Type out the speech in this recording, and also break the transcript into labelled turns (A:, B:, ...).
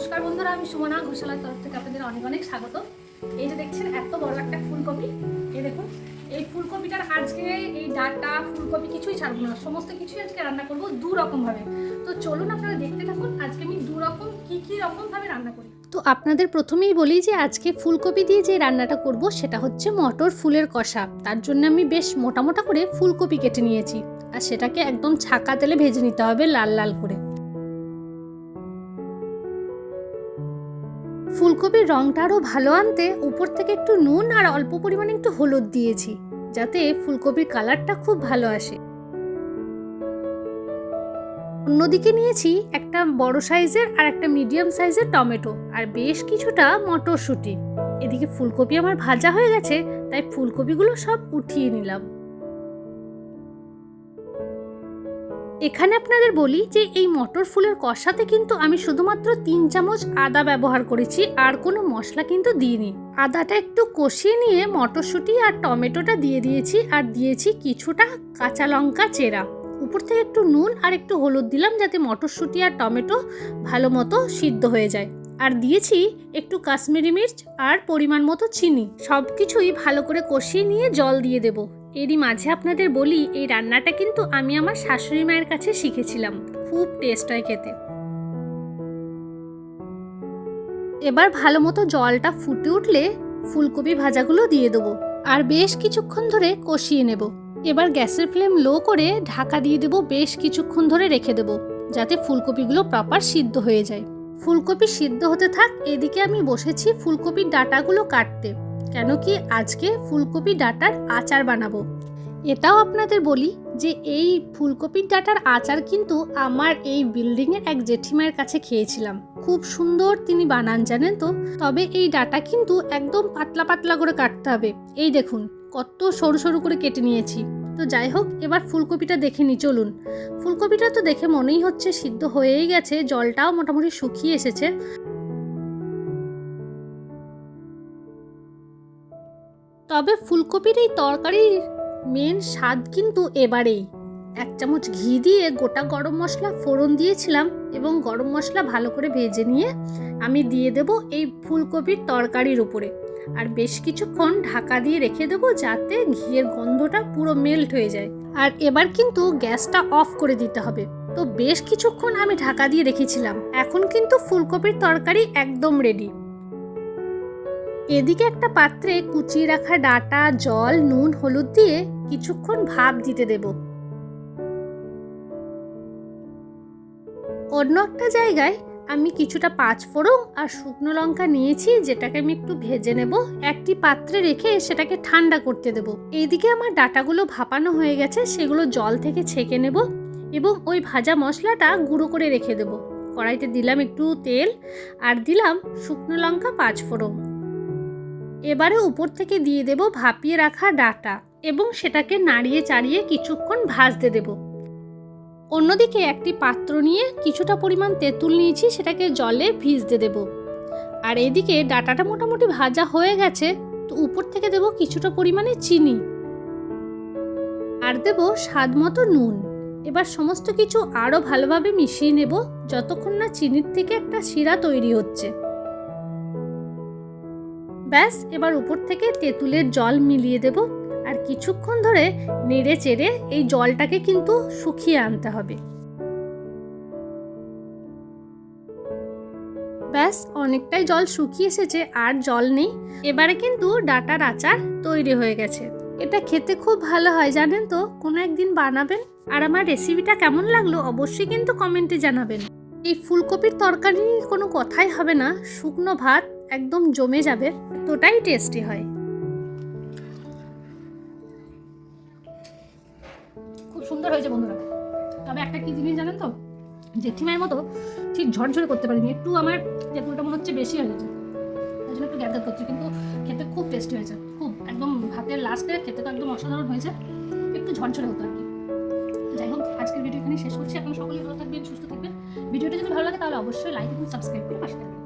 A: নমস্কার বন্ধুরা, আমি সুমনা, ঘোষালার তরফ থেকে আপনাদের অনেক অনেক স্বাগত। এই যে দেখছেন, এত বড় একটা ফুলকপি। এই দেখুন, এই ফুলকপিটার আজকে এই ডাটা, ফুলকপি কিছুই ছাড়বো না। সমস্ত কিছুই আজকে রান্না করব দু রকম ভাবে তো চলুন আপনারা দেখতে থাকুন, আজকে আমি দু রকম কি কি রকম ভাবে রান্না করি।
B: তো আপনাদের প্রথমেই বলি যে, আজকে ফুলকপি দিয়ে যে রান্নাটা করব, সেটা হচ্ছে মটর ফুলের কষা। তার জন্য আমি বেশ মোটা মোটা করে ফুলকপি কেটে নিয়েছি। আর সেটাকে একদম ছাকা তেলে ভেজে নিতে হবে লাল লাল করে। ফুলকপির রংটা আরও ভালো আনতে উপর থেকে একটু নুন আর অল্প পরিমাণে একটু হলুদ দিয়েছি, যাতে ফুলকপির কালারটা খুব ভালো আসে। অন্যদিকে নিয়েছি একটা বড় সাইজের আর একটা মিডিয়াম সাইজের টমেটো, আর বেশ কিছুটা মটরশুঁটি। এদিকে ফুলকপি আমার ভাজা হয়ে গেছে, তাই ফুলকপিগুলো সব উঠিয়ে নিলাম। এখানে আপনাদের বলি যে এই মটর ফুলের কষাতে কিন্তু আমি শুধুমাত্র তিন চামচ আদা ব্যবহার করেছি, আর কোনো মশলা কিন্তু দিইনি। আদাটা একটু কষিয়ে নিয়ে মটরশুঁটি আর টমেটোটা দিয়ে দিয়েছি, আর দিয়েছি কিছুটা কাঁচা লঙ্কা চেরা। উপর থেকে একটু নুন আর একটু হলুদ দিলাম যাতে মটরশুঁটি আর টমেটো ভালো মতো সিদ্ধ হয়ে যায়। আর দিয়েছি একটু কাশ্মীরি মির্চ আর পরিমাণ মতো চিনি। সব কিছুই ভালো করে কষিয়ে নিয়ে জল দিয়ে দেব। এরই মাঝে আপনাদের বলি, এই রান্নাটা কিন্তু আমি আমার শাশুড়ি মায়ের কাছে শিখেছিলাম। খুব টেস্ট হয় খেতে। এবার ভালো মতো জলটা ফুটে উঠলে ফুলকপি ভাজাগুলো দিয়ে দেবো আর বেশ কিছুক্ষণ ধরে কষিয়ে নেব। এবার গ্যাসের ফ্লেম লো করে ঢাকা দিয়ে দেবো, বেশ কিছুক্ষণ ধরে রেখে দেবো, যাতে ফুলকপিগুলো প্রপার সিদ্ধ হয়ে যায়। ফুলকপি সিদ্ধ হতে থাক, এদিকে আমি বসেছি ফুলকপির ডাটাগুলো কাটতে। কেন কি আজকে ফুলকপি ডাটার আচার বানাবো? এটাও আপনাদের বলি যে এই ফুলকপির ডাটার আচার কিন্তু আমার এই বিল্ডিংয়ের এক জেঠিমায়ের কাছে খেয়েছিলাম। খুব সুন্দর তিনি বানান, জানেন তো? তবে এই ডাটা কিন্তু একদম পাতলা পাতলা করে কাটতে হবে। এই দেখুন, কত সরু সরু করে কেটে নিয়েছি। তো যাই হোক, এবার ফুলকপিটা দেখে নি, চলুন। ফুলকপিটা তো দেখে মনেই হচ্ছে সিদ্ধ হয়েই গেছে, জলটাও মোটামুটি শুকিয়ে এসেছে। তবে ফুলকপির এই তরকারির মেন স্বাদ কিন্তু এবারেই। এক চামচ ঘি দিয়ে গোটা গরম মশলা ফোড়ন দিয়েছিলাম এবং গরম মশলা ভালো করে ভেজে নিয়ে আমি দিয়ে দেব এই ফুলকপির তরকারির উপরে। আর বেশ কিছুক্ষণ ঢাকা দিয়ে রেখে দেবো যাতে ঘিয়ের গন্ধটা পুরো মেল্ট হয়ে যায়। আর এবার কিন্তু গ্যাসটা অফ করে দিতে হবে। তো বেশ কিছুক্ষণ আমি ঢাকা দিয়ে রেখেছিলাম। এখন কিন্তু ফুলকপির তরকারি একদম রেডি এদিকে একটা পাত্রে কুচিয়ে রাখা ডাটা, জল, নুন, হলুদ দিয়ে কিছুক্ষণ ভাপ দিতে দেব। অন্য একটা জায়গায় আমি কিছুটা পাঁচ ফোড়ন আর শুকনো লঙ্কা নিয়েছি, যেটাকে আমি একটু ভেজে নেব। একটি পাত্রে রেখে সেটাকে ঠান্ডা করতে দেব। এইদিকে আমার ডাটাগুলো ভাপানো হয়ে গেছে, সেগুলো জল থেকে ছেঁকে নেব এবং ওই ভাজা মশলাটা গুঁড়ো করে রেখে দেব। কড়াইতে দিলাম একটু তেল আর দিলাম শুকনো লঙ্কা পাঁচ ফোড়ন এবারে উপর থেকে দিয়ে দেব ভাপিয়ে রাখা ডাটা এবং সেটাকে নাড়িয়ে চাড়িয়ে কিছুক্ষণ ভাজতে দেব। অন্যদিকে একটি পাত্র নিয়ে কিছুটা পরিমাণ তেঁতুল নিয়েছি, সেটাকে জলে ভিজতে দেব। আর এদিকে ডাটাটা মোটামুটি ভাজা হয়ে গেছে, তো উপর থেকে দেব কিছুটা পরিমাণে চিনি। আর দেব স্বাদ মতো নুন। এবার সমস্ত কিছু আরও ভালোভাবে মিশিয়ে নেব, যতক্ষণ না চিনির থেকে একটা শিরা তৈরি হচ্ছে। ব্যাস, এবার উপর থেকে তেঁতুলের জল মিলিয়ে দেব। আর কিছুক্ষণ ধরে নেড়ে চেড়ে এই জলটাকে কিন্তু শুকিয়ে আনতে হবে। ব্যাস, অনেকটাই জল শুকিয়ে এসেছে, আর জল নেই। এবারে কিন্তু ডাটার আচার তৈরি হয়ে গেছে। এটা খেতে খুব ভালো হয়, জানেন তো? কোনো একদিন বানাবেন। আর আমার রেসিপিটা কেমন লাগল অবশ্যই কিন্তু কমেন্টে জানাবেন। এই ফুলকপির তরকারি নিয়ে কোনো কথাই হবে না। শুকনো ভাত একদম জমে যাবে এতটাই টেস্টি হয়।
A: খুব সুন্দর হয়েছে বন্ধুরা। তবে একটা কি জিনিস জানেন তো? জেঠিমায়ের মতো ঠিক ঝরঝরে করতে পারিনি। একটু আমার তেঁতুলটা মনে হচ্ছে বেশি হয়ে গেছে। তাই জন্য একটু গ্যাদ করছে। কিন্তু খেতে খুব টেস্টি হয়েছে। খুব একদম ভাতের লাস্টে খেতে তো একদম অসাধারণ হয়েছে। একটু ঝরঝরে হতো আর কি। যাই হোক, আজকের ভিডিও এখানে শেষ করছি। এখন সকলেই ভালো থাকবেন, সুস্থ থাকবেন। ভিডিওটা যদি ভালো লাগে তাহলে অবশ্যই লাইক এবং সাবস্ক্রাইব করে পাশে থাকবেন।